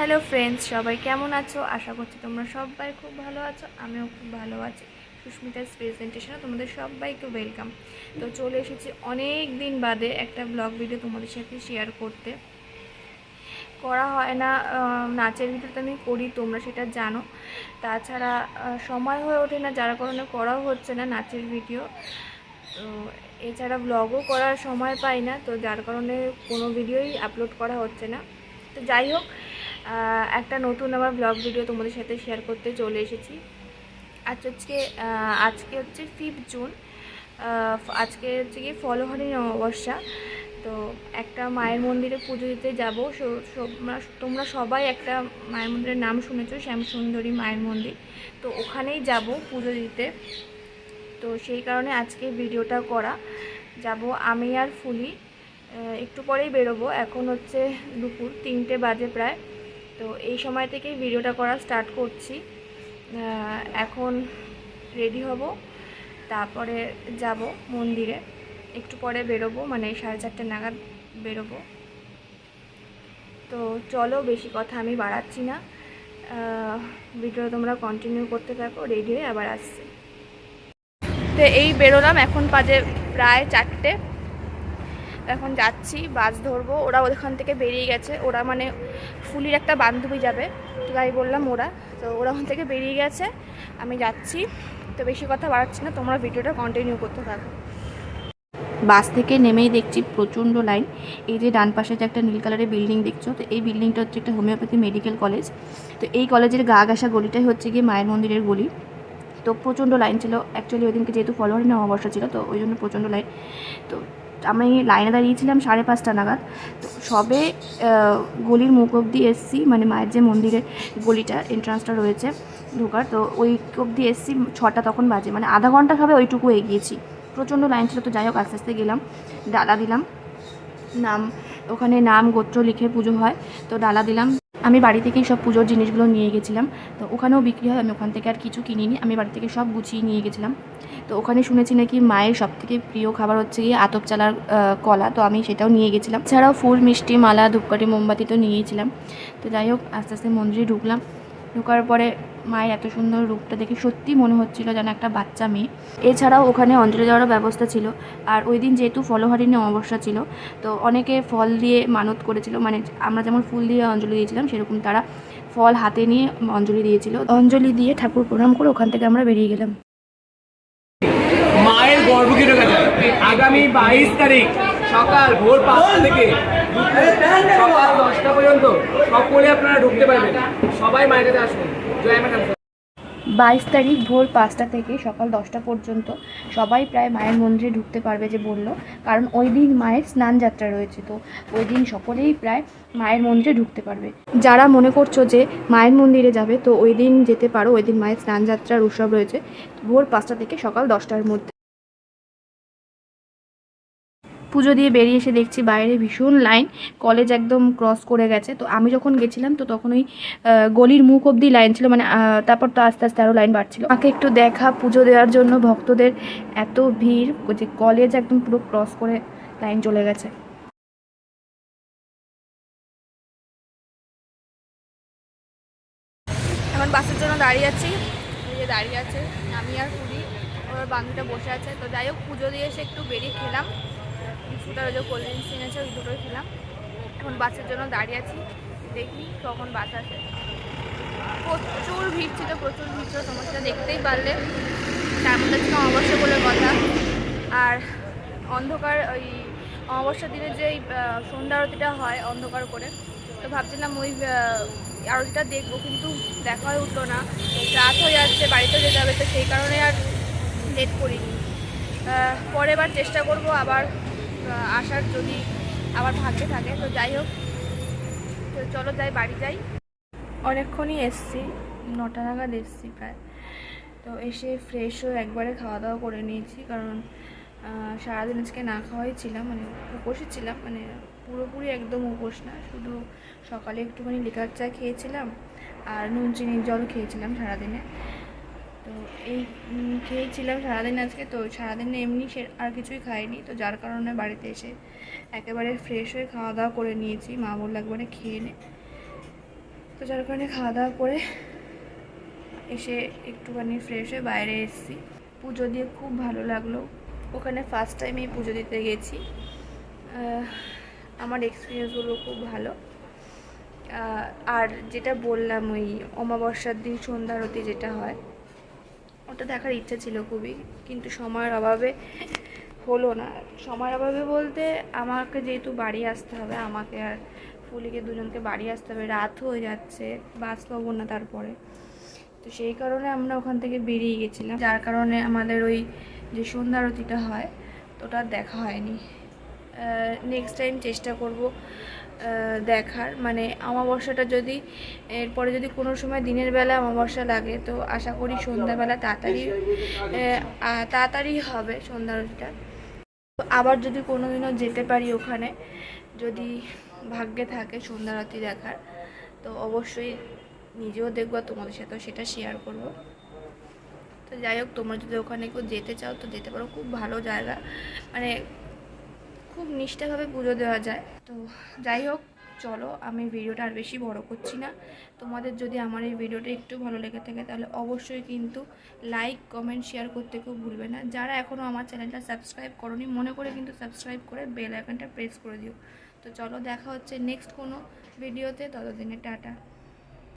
Hello friends সবাই কেমন আছো? আশা করছি তোমরা সবাই খুব ভালো আছো, আমিও খুব ভালো আছি। সুস্মিতার প্রেজেন্টেশনে তোমাদের সবাইকে ওয়েলকাম তো চলে এসেছি অনেক দিন বাদে একটা ব্লগ ভিডিও তোমাদের সাথে শেয়ার করতে। করা হয় না নাচের ভিডিও তো আমি করি, তোমরা সেটা জানো। তাছাড়া সময় হয়ে ওঠে না, যার কারণে করাও হচ্ছে না নাচের ভিডিও তো এছাড়া ব্লগও করার সময় পাই না, তো যার কারণে কোনো ভিডিওই আপলোড করা হচ্ছে না। তো যাই হোক একটা নতুন আমার ব্লগ ভিডিও তোমাদের সাথে শেয়ার করতে চলে এসেছি। আজ হচ্ছে আজকে হচ্ছে ফিফথ জুন আজকে হচ্ছে কি ফলহারি অমাবস্যা। তো একটা মায়ের মন্দিরে পুজো দিতে যাব। তোমরা সবাই একটা মায়ের মন্দিরের নাম শুনেছো, শ্যামসুন্দরী মায়ের মন্দির। তো ওখানেই যাব পুজো দিতে। তো সেই কারণে আজকে ভিডিওটা করা। যাব আমি আর ফুলি একটু পরেই বেরোবো। এখন হচ্ছে দুপুর তিনটে বাজে প্রায়। তো এই সময় থেকেই ভিডিওটা করা স্টার্ট করছি। এখন রেডি হব, তারপরে যাব মন্দিরে। একটু পরে বেরোবো মানে সাড়ে চারটে নাগাদ বেরোবো। তো চলো, বেশি কথা আমি বাড়াচ্ছি না। ভিডিও তোমরা কন্টিনিউ করতে থাকো রেডি হয়ে আবার আসছি। তো এই বেরোলাম, এখন বাজে প্রায় চারটে। এখন যাচ্ছি, বাস ধরবো। ওরা ওখান থেকে বেরিয়ে গেছে। ওরা মানে ফুলির একটা বান্ধবী যাবে তো তাই বললাম ওরা। তো ওরা ওখান থেকে বেরিয়ে গেছে, আমি যাচ্ছি। তো বেশি কথা বাড়াচ্ছি না, তোমরা ভিডিওটা কন্টিনিউ করতে থাকো। বাস থেকে নেমেই দেখছি প্রচণ্ড লাইন। এই যে ডান পাশে যে একটা নীল কালারের বিল্ডিং দেখছ, তো এই বিল্ডিংটা হচ্ছে একটা হোমিওপ্যাথি মেডিকেল কলেজ। তো এই কলেজের গা ঘাসা গলিটাই হচ্ছে গিয়ে মায়ের মন্দিরের গলি। তো প্রচণ্ড লাইন ছিল। অ্যাকচুয়ালি ওই দিনকে যেহেতু ফলোয়ারি অমাবস্যা ছিল, তো ওই জন্য প্রচণ্ড লাইন। তো আমি লাইনে দাঁড়িয়েছিলাম সাড়ে পাঁচটা নাগাদ। তো সবে গলির মুখ অবধি এসছি মানে মায়ের যে মন্দিরের গলিটা এন্ট্রান্সটা রয়েছে ঢোকার, তো ওই অবধি এসছি, ছটা তখন বাজে মানে আধা ঘণ্টা খাবে ওইটুকু এগিয়েছি। প্রচণ্ড লাইন ছিল, তো যাই হোক, আস্তে আস্তে গেলাম ডালা দিলাম, নাম, ওখানে নাম, গোত্র লিখে পুজো হয়, তো ডালা দিলাম। আমি বাড়ি থেকেই সব পুজোর জিনিসগুলো নিয়ে গেছিলাম। তো ওখানেও বিক্রি হয়, আমি ওখান থেকে আর কিছু কিনিনি। আমি বাড়ি থেকে সব গুছিয়ে নিয়ে গেছিলাম। তো ওখানে শুনেছি নাকি মায়ের সব থেকে প্রিয় খাবার হচ্ছে গিয়ে আতপ চালার কলা। তো আমি সেটাও নিয়ে গেছিলাম। ছাড়াও ফুল, মিষ্টি, মালা, ধূপকাঠি, মোমবাতি তো নিয়েছিলাম তো যাই হোক, আস্তে আস্তে মন্দিরে ঢুকলাম। ঢুকার পরে মায়ের এত সুন্দর রূপটা দেখে সত্যি মনে হচ্ছিল যেন একটা বাচ্চা মেয়ে। এছাড়াও ওখানে অঞ্জলি দেওয়ারও ব্যবস্থা ছিল। আর ওই দিন যেহেতু ফলহারিণী অমাবস্যা ছিল, তো অনেকে ফল দিয়ে মানত করেছিল। মানে আমরা যেমন ফুল দিয়ে অঞ্জলি দিয়েছিলাম, সেরকম তারা ফল হাতে নিয়ে অঞ্জলি দিয়েছিল। অঞ্জলি দিয়ে ঠাকুর প্রণাম করে ওখান থেকে আমরা বেরিয়ে গেলাম। মায়ের গর্ভ কেটে গেছে আগামী বাইশ তারিখ সকাল ভোর পাঁচটা থেকে সকাল দশটা পর্যন্ত সকলে আপনারা ঢুকতে পারবেন। সবাই মায়ের আসুন। জয় ম্যাডাম বাইশ তারিখ ভোর পাঁচটা থেকে সকাল দশটা পর্যন্ত সবাই প্রায় মায়ের মন্দিরে ঢুকতে পারবে যে বলল, কারণ ওই দিন মায়ের স্নান যাত্রা রয়েছে, তো ওই দিন সকলেই প্রায় মায়ের মন্দিরে ঢুকতে পারবে। যারা মনে করছ যে মায়ের মন্দিরে যাবে, তো ওই দিন যেতে পারো, ওই দিন মায়ের স্নান যাত্রার উৎসব রয়েছে ভোর পাঁচটা থেকে সকাল দশটার মধ্যে। পুজো দিয়ে বেরিয়ে এসে দেখছি বাইরে ভীষণ লাইন কলেজ একদম ক্রস করে গেছে। তো আমি যখন গেছিলাম, তো তখন ওই গলির মুখ অবধি লাইন ছিল মানে তারপর তো আস্তে আস্তে আরও লাইন বাড়ছিল। আমাকে একটু দেখা, পুজো দেওয়ার জন্য ভক্তদের এত ভিড়, যে কলেজ একদম পুরো ক্রস করে লাইন চলে গেছে। এখন বাসের জন্য দাঁড়িয়ে আছি। দাঁড়িয়ে আছে, আমি আর পুরি, ওর বান্ধবীটা বসে আছে। তো যাই হোক, পুজো দিয়ে এসে একটু বেরিয়ে খেলাম। বিস্কুট আর ওই যে কোল্ড ড্রিঙ্কস এনেছে ওই দুটোই খেলাম। এখন বাসের জন্য দাঁড়িয়ে আছি। দেখি কখন বাস আসে। প্রচুর ভিড় ছিল, প্রচুর ভিড় ছিল তোমরা সেটা দেখতেই পারলে। তার মধ্যে ছিল অমাবস্যা বলে কথা। আর অন্ধকার, ওই অমাবস্যার দিনে যে সন্ধ্যা আরতিটা হয় অন্ধকার করে, তো ভাবছিলাম ওই আরতিটা দেখব, কিন্তু দেখা হয়ে উঠল না। রাত হয়ে যাচ্ছে, বাড়িতে যেতে হবে, তো সেই কারণে আর লেট করিনি। পরের বার চেষ্টা করব আবার আসার যদি আবার ভাগ্যে থাকে, তো যাই হোক। তো চলো যাই, বাড়ি যাই। অনেকক্ষণই এসছি, নটা নাগাদ এসছি প্রায়। তো এসে ফ্রেশ হয়ে একবারে খাওয়া দাওয়া করে নিয়েছি, কারণ সারাদিন আজকে না খাওয়াই ছিলাম মানে উপোসই ছিলাম মানে পুরোপুরি একদম উপোস না। শুধু সকালে একটুখানি লিকার চা খেয়েছিলাম, আর নুন, চিনির জল খেয়েছিলাম সারাদিনে। তো এই খেয়েছিলাম সারাদিন আজকে, তো সারাদিন এমনি সে আর কিছুই খাইনি। তো যার কারণে বাড়িতে এসে একেবারে ফ্রেশ হয়ে খাওয়া দাওয়া করে নিয়েছি। মা বলল, একবারে খেয়ে নে। তো যার কারণে খাওয়া দাওয়া করে এসে একটুখানি ফ্রেশ হয়ে বাইরে এসেছি। পুজো দিয়ে খুব ভালো লাগল। ওখানে ফার্স্ট টাইম এই পুজো দিতে গেছি। আমার এক্সপিরিয়েন্সগুলো খুব ভালো। আর যেটা বললাম ওই অমাবস্যার দিন সন্ধ্যারতি যেটা হয় ওটা দেখার ইচ্ছা ছিল খুবই, কিন্তু সময়ের অভাবে হলো না। সময়ের অভাবে বলতে আমাকে যেহেতু বাড়ি আসতে হবে, আমাকে আর ফুলিকে দুজনকে বাড়ি আসতে হবে, রাত হয়ে যাচ্ছে, বাস পাবো না তারপরে। তো সেই কারণে আমরা ওখান থেকে বেরিয়ে গেছিলাম। যার কারণে আমাদের ওই যে সন্ধ্যা আরতিটা হয়, তো ওটা দেখা হয়নি। নেক্সট টাইম চেষ্টা করব। দেখার। মানে অমাবস্যাটা যদি এরপরে যদি কোনো সময় দিনের বেলা অমাবস্যা লাগে তো আশা করি সন্ধ্যাবেলা তাড়াতাড়ি তাড়াতাড়ি হবে সন্ধ্যা আরতিটা তো আবার যদি কোনো দিনও যেতে পারি ওখানে যদি ভাগ্যে থাকে সন্ধ্যা আরতি দেখার তো অবশ্যই নিজেও দেখব তোমাদের সাথেও সেটা শেয়ার করব। তো যাই হোক তোমরা যদি ওখানে কেউ যেতে চাও তো যেতে পারো। খুব ভালো জায়গা। মানে খুব নিষ্ঠাভাবে পুজো দেওয়া যায়। তো যাই হোক, চলো, আমি ভিডিওটা আর বেশি বড় করছি না। তোমাদের যদি আমার এই ভিডিওটা একটু ভালো লেগে থাকে, তাহলে অবশ্যই কিন্তু লাইক কমেন্ট শেয়ার করতে কেউ ভুলবে না। যারা এখনও আমার চ্যানেলটা সাবস্ক্রাইব করনি, মনে করে কিন্তু সাবস্ক্রাইব করে বেল আইকনটা প্রেস করে দিও। তো চলো, দেখা হচ্ছে নেক্সট কোনো ভিডিওতে ততদিনে টাটা।